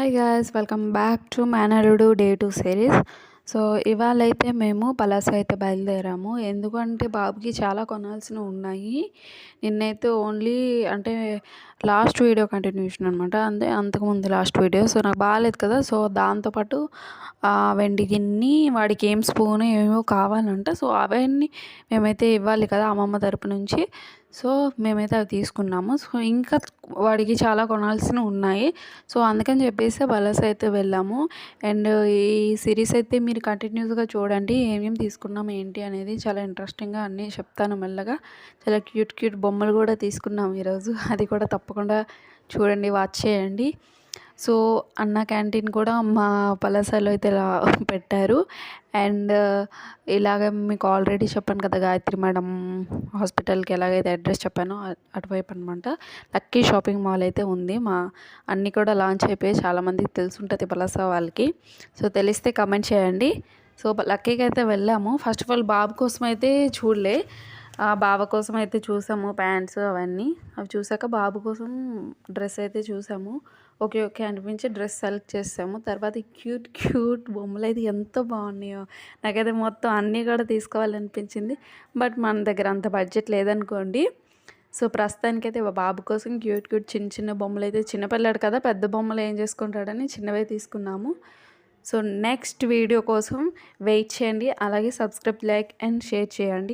Hi guys welcome back to మేనరుడు day two series so ఇవాళైతే మేము పలాస అయితే బయలుదేరాము. ఎందుకంటే బాబుకి చాలా కొనాల్సినవి ఉన్నాయి. నిన్నైతే ఓన్లీ అంటే లాస్ట్ వీడియో కంటిన్యూషన్ అనమాట అంతే అంతకుముందు లాస్ట్ వీడియో సో నాకు బాగాలేదు కదా. సో దాంతోపాటు ఆ వెండి గిన్ని వాడికి ఏం స్పూన్ ఏమేమో కావాలంట. సో అవన్నీ మేమైతే ఇవ్వాలి కదా అమ్మమ్మ తరపు నుంచి. సో మేమైతే అవి తీసుకున్నాము. సో ఇంకా వాడికి చాలా కొనాల్సినవి ఉన్నాయి. సో అందుకని చెప్పేసి బలస్ అయితే వెళ్ళాము. అండ్ ఈ సిరీస్ అయితే మీరు కంటిన్యూస్గా చూడండి ఏమేమి తీసుకున్నాం ఏంటి అనేది చాలా ఇంట్రెస్టింగ్గా అన్నీ చెప్తాను మెల్లగా. చాలా క్యూట్ క్యూట్ బొమ్మలు కూడా తీసుకున్నాం ఈరోజు. అది కూడా తప్పకుండా చూడండి వాచ్ చేయండి. సో అన్న క్యాంటీన్ కూడా మా పలాసలో అయితే ఇలా పెట్టారు. అండ్ ఇలాగ మీకు ఆల్రెడీ చెప్పాను కదా గాయత్రి మేడం హాస్పిటల్కి ఎలాగైతే అడ్రస్ చెప్పానో అటువైపు అనమాట లక్కీ షాపింగ్ మాల్ అయితే ఉంది. మా అన్నీ కూడా లాంచ్ అయిపోయి చాలామందికి తెలుసుంటుంది పలాస వాళ్ళకి. సో తెలిస్తే కమెంట్ చేయండి. సో లక్కీకి అయితే వెళ్ళాము. ఫస్ట్ ఆఫ్ ఆల్ బాబు కోసం అయితే చూడలే. బావ కోసం అయితే చూసాము ప్యాంట్స్ అవన్నీ. అవి చూసాక బాబు కోసం డ్రెస్ అయితే చూసాము. ఓకే ఓకే అనిపించి డ్రెస్ సెలెక్ట్ చేసాము. తర్వాత క్యూట్ క్యూట్ బొమ్మలు అయితే ఎంత బాగున్నాయో. నాకైతే మొత్తం అన్నీ కూడా తీసుకోవాలనిపించింది. బట్ మన దగ్గర అంత బడ్జెట్ లేదనుకోండి. సో ప్రస్తుతానికైతే బాబు కోసం క్యూట్ క్యూట్ చిన్న చిన్న బొమ్మలు అయితే చిన్నపిల్లాడు కదా పెద్ద బొమ్మలు ఏం చేసుకుంటాడని చిన్నవే తీసుకున్నాము. సో నెక్స్ట్ వీడియో కోసం వెయిట్ చేయండి. అలాగే సబ్స్క్రైబ్ లైక్ అండ్ షేర్ చేయండి.